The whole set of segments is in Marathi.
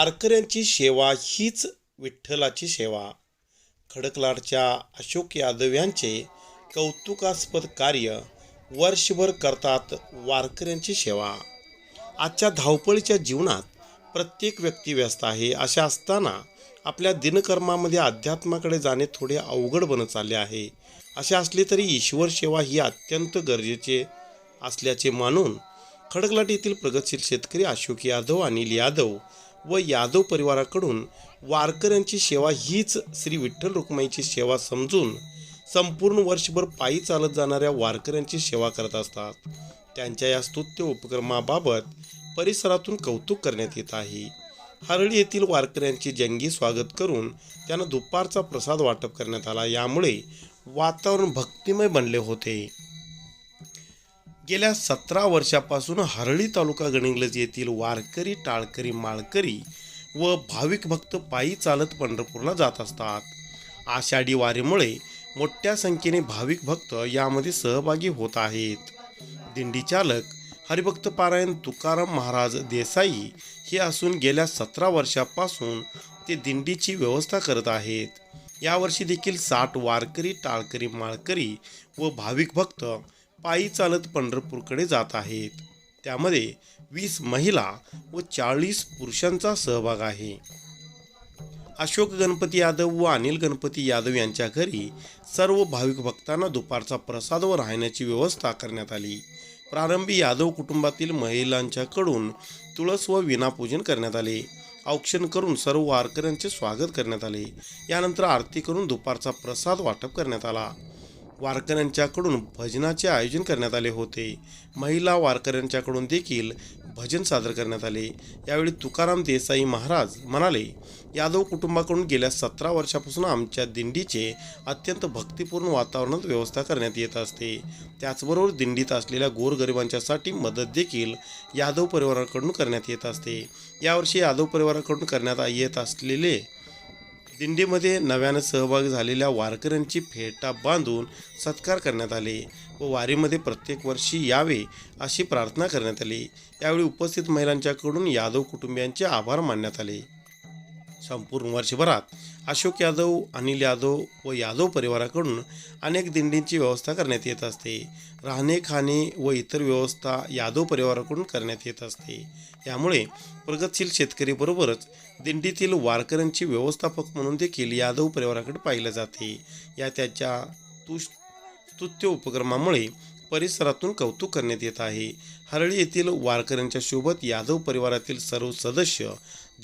वारकऱ्यांची सेवा हीच विठ्ठलाची सेवा. खडकलाडच्या अशोक यादव यांचे कौतुकास्पद कार्य वर्षभर करतात वारकऱ्यांची सेवा. आजच्या धावपळीच्या जीवनात प्रत्येक व्यक्ती व्यस्त आहे. अशा असताना आपल्या दिनकर्मामध्ये अध्यात्माकडे जाणे थोडे अवघड बनत चालले आहे. असे असले तरी ईश्वर सेवा ही अत्यंत गरजेचे असल्याचे मानून खडकलाट येथील प्रगतशील शेतकरी अशोक यादव अनिल यादव व यादव परिवाराकडून वारकऱ्यांची सेवा हीच श्री विठ्ठल रुक्माईची सेवा समजून संपूर्ण वर्षभर पायी चालत जाणाऱ्या वारकऱ्यांची सेवा करत असतात. त्यांच्या या स्तुत्य उपक्रमाबाबत परिसरातून कौतुक करण्यात येत आहे. हरळी येथील वारकऱ्यांचे जंगी स्वागत करून त्यांना दुपारचा प्रसाद वाटप करण्यात आला. यामुळे वातावरण भक्तिमय बनले होते. गेल्या सतरा वर्षापासून हरळी तालुका गणिंगलज येथील वारकरी टाळकरी माळकरी व भाविक भक्त पायी चालत पंढरपूरला जात असतात. आषाढी वारीमुळे मोठ्या संख्येने भाविक भक्त यामध्ये सहभागी होत आहेत. दिंडी चालक हरिभक्त पारायण तुकाराम महाराज देसाई हे असून गेल्या सतरा वर्षापासून ते दिंडीची व्यवस्था करत आहेत. यावर्षी देखील साठ वारकरी टाळकरी माळकरी व भाविक भक्त पायी चालत पंढरपूरकडे जात आहेत. त्यामध्ये वीस महिला व चाळीस पुरुषांचा सहभाग आहे. अशोक गणपती यादव व अनिल गणपती यादव यांच्या घरी सर्व भाविक भक्तांना दुपारचा प्रसाद व राहण्याची व्यवस्था करण्यात आली. प्रारंभी यादव कुटुंबातील महिलांच्याकडून तुळस व विनापूजन करण्यात आले. औक्षण करून सर्व वारकऱ्यांचे स्वागत करण्यात आले. यानंतर आरती करून दुपारचा प्रसाद वाटप करण्यात आला. वारकऱ्यांच्याकडून भजनाचे आयोजन करण्यात आले होते. महिला वारकऱ्यांच्याकडून देखील भजन सादर करण्यात आले. यावेळी तुकाराम देसाई महाराज म्हणाले यादव कुटुंबाकडून गेल्या सतरा वर्षापासून आमच्या दिंडीचे अत्यंत भक्तिपूर्ण वातावरणात व्यवस्था करण्यात येत असते. त्याचबरोबर दिंडीत असलेल्या गोरगरिबांच्यासाठी मदत देखील यादव परिवाराकडून करण्यात येत असते. यावर्षी यादव परिवाराकडून करण्यात येत असलेले दिंडीमध्ये नव्यानं सहभागी झालेल्या वारकऱ्यांची फेटा बांधून सत्कार करण्यात आले व वारीमध्ये प्रत्येक वर्षी यावे अशी प्रार्थना करण्यात आली. यावेळी उपस्थित महिलांच्याकडून यादव कुटुंबियांचे आभार मानण्यात आले. संपूर्ण वर्षभरात अशोक यादव अनिल यादव व यादव परिवाराकडून अनेक दिंडींची व्यवस्था करण्यात येत असते. राहणे खाणे व इतर व्यवस्था यादव परिवाराकडून करण्यात येत असते. यामुळे प्रगतशील शेतकरीबरोबरच दिंडीतील वारकऱ्यांची व्यवस्थापक म्हणून देखील यादव परिवाराकडे पाहिलं जाते. या त्याच्या तुष स्तुत्य उपक्रमामुळे परिसरातून कौतुक करण्यात येत आहे. हरळी येथील वारकऱ्यांच्या सोबत यादव परिवारातील सर्व सदस्य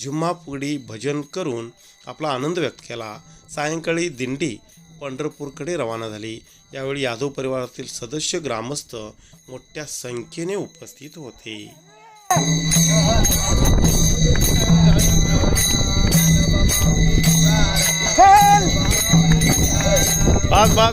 झुम्मा फुगडी भजन करून आपला आनंद व्यक्त केला. सायंकाळी दिंडी पंढरपूरकडे रवाना झाली. यावेळी यादव परिवारातील सदस्य ग्रामस्थ मोठ्या संख्येने उपस्थित होते. बाग बाग.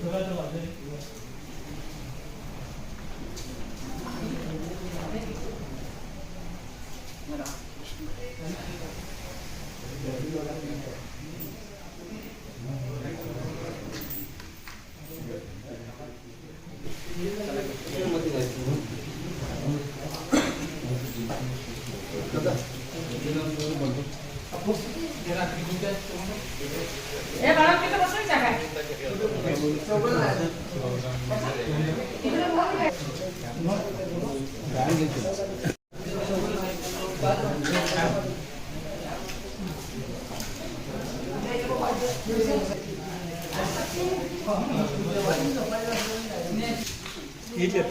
들어가자마자 तिथे एक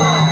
Bye.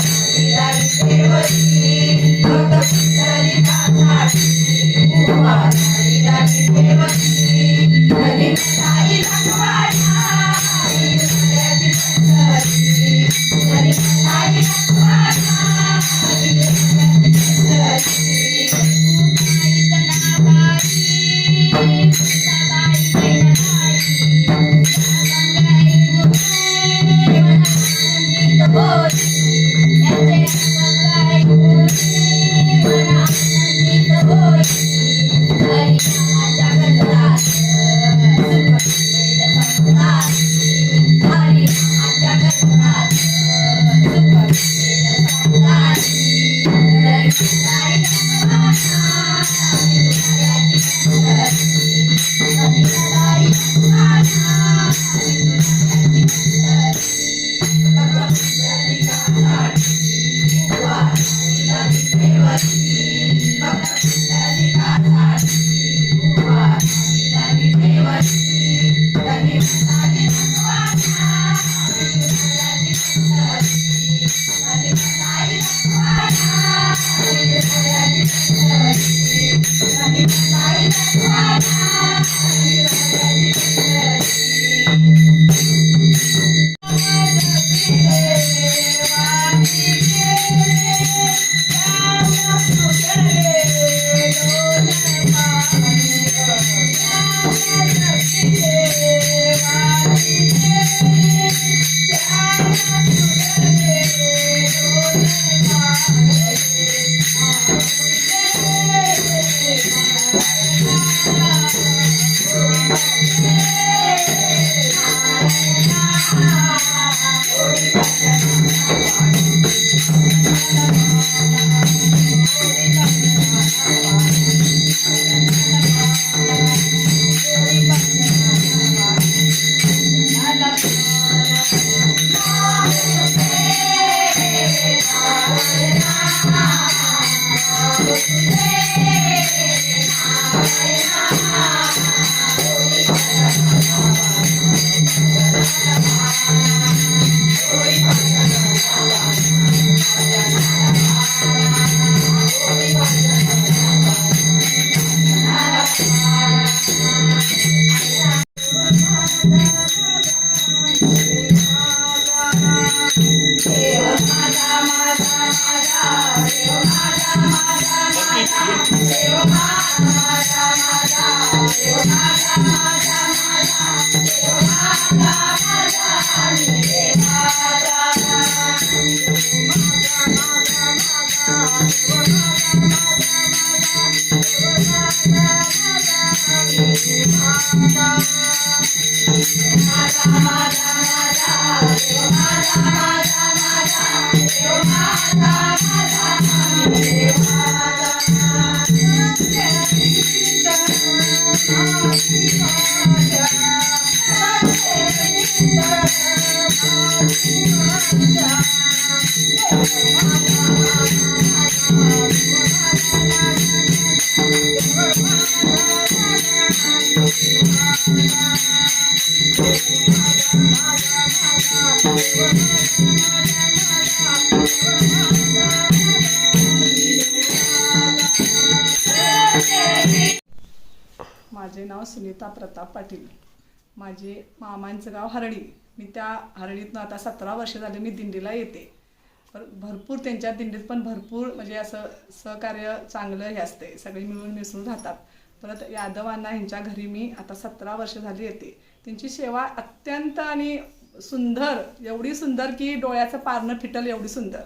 माझे नाव सुनीता प्रताप पाटील. माझे मामांचं गाव हरळी मी त्या हरळीतनं आता सतरा वर्ष झाले मी दिंडीला येते. पर भरपूर त्यांच्या दिंडीत पण भरपूर म्हणजे असं सहकार्य चांगलं हे असते. सगळे मिळून मिसळून राहतात. परत यादवांना ह्यांच्या घरी मी आता सतरा वर्ष झाली येते. त्यांची सेवा अत्यंत आणि सुंदर एवढी सुंदर की डोळ्याचं पारणं फिटल एवढी सुंदर.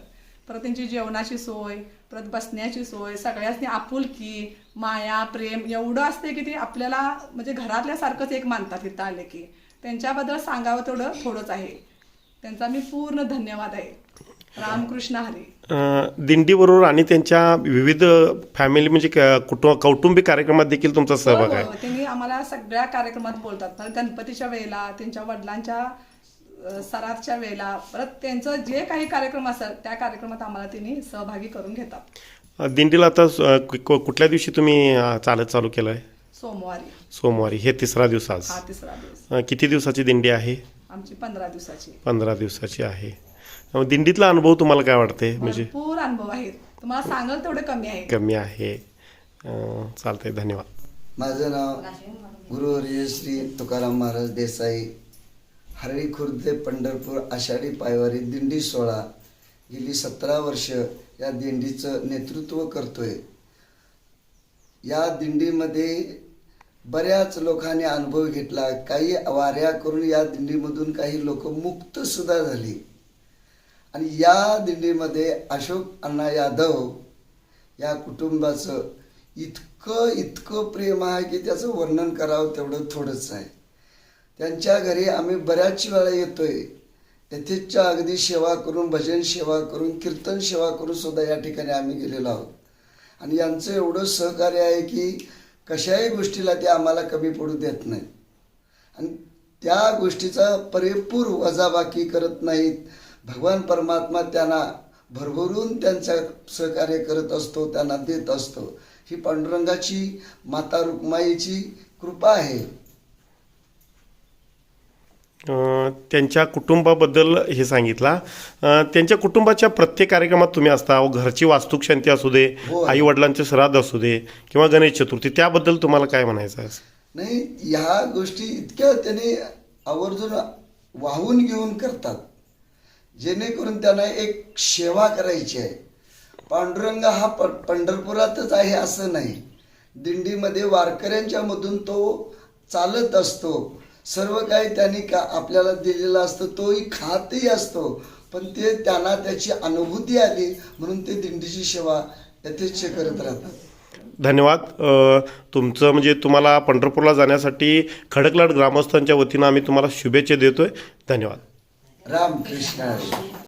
परत त्यांची जेवणाची सोय परत बसण्याची सोय सगळ्यांनी आपुलकी माया प्रेम एवढं असते की ते आपल्याला म्हणजे घरातल्यासारखंच एक मानतात इथं आले की. त्यांच्याबद्दल सांगावं तेवढं थोडंच आहे. त्यांचा मी पूर्ण धन्यवाद आहे. रामकृष्ण हरी. दिंडीबरोबर आणि त्यांच्या विविध फॅमिली म्हणजे कुटुंब कौटुंबिक कार्यक्रमात देखील तुमचा सहभाग हो, आहे. हो. त्यांनी आम्हाला सगळ्या कार्यक्रमात बोलतात. गणपतीच्या वेळेला त्यांच्या वडिलांच्या सराफच्या वेळेला परत त्यांचं जे काही कार्यक्रम असेल त्या कार्यक्रमात आम्हाला त्यांनी सहभागी करून घेतात. दिंडीला आता स- कु- कु- कुठल्या दिवशी तुम्ही अ, चालत चालू केलं आहे सोमवारी. सोमवारी. हे तिसरा दिवस आज. हा तिसरा दिवस. अ, किती दिवसाची दिंडी आहे? आमची पंधरा दिवसाची. पंधरा दिवसाची आहे. अ, दिंडीतला अनुभव तुम्हाला काय वाटते म्हणजे भरपूर अनुभव आहेत. तुम्हाला सांगाल तेवढे कमी आहे कमी आहे. अ, चालतंय. धन्यवाद. माझं नाव गुरुवर्य श्री तुकाराम महाराज देसाई हरळी खुर्द ते पंढरपूर आषाढी पायवारी दिंडी सोहळा गेली सतरा वर्ष या दिंडीचं नेतृत्व करतोय. या दिंडीमध्ये बऱ्याच लोकांनी अनुभव घेतला. काही वाऱ्या करून या दिंडीमधून काही लोक मुक्त सुद्धा झाली. आणि या दिंडीमध्ये अशोक अण्णा यादव या कुटुंबाचं इतकं इतकं प्रेम आहे की त्याचं वर्णन करावं तेवढं थोडंच आहे. त्यांच्या घरी आम्ही बऱ्याच वेळा येतोय. यथेच्छा अगदी सेवा करून भजन सेवा करून कीर्तन सेवा करून सुद्धा या ठिकाणी आम्ही गेलेलो आहोत. आणि यांचं एवढं सहकार्य आहे की कशाही गोष्टीला ते आम्हाला कमी पडू देत नाही आणि त्या गोष्टीचा परिपूर वजाबाकी करत नाहीत. भगवान परमात्मा त्यांना भरभरून त्यांचा सहकार्य करत असतो त्यांना देत असतो. ही पांडुरंगाची माता रुक्माईची कृपा आहे. त्यांच्या कुटुंबाबद्दल हे सांगितला. त्यांच्या कुटुंबाच्या प्रत्येक कार्यक्रमात तुम्ही असता व घरची वास्तुक शांती असू दे. आई वडिलांचे श्राद्ध असू दे किंवा गणेश चतुर्थी त्याबद्दल तुम्हाला काय म्हणायचं आहे? नाही ह्या गोष्टी इतक्या त्याने आवर्जून वाहून घेऊन करतात. जेणेकरून त्यांना एक सेवा करायची आहे. पांडुरंग हा प पंढरपुरातच आहे असं नाही. दिंडीमध्ये वारकऱ्यांच्या मधून तो चालत असतो. सर्व काही त्यांनी का आपल्याला दिलेलं असतं तोही खातही असतो. पण ते त्यांना त्याची अनुभूती आली म्हणून ते दिंडीची सेवा यथेच्छ करत राहतात. धन्यवाद. तुमचं म्हणजे तुम्हाला पंढरपूरला जाण्यासाठी खडकलाट ग्रामस्थांच्या वतीनं आम्ही तुम्हाला शुभेच्छा देतोय. धन्यवाद. रामकृष्ण.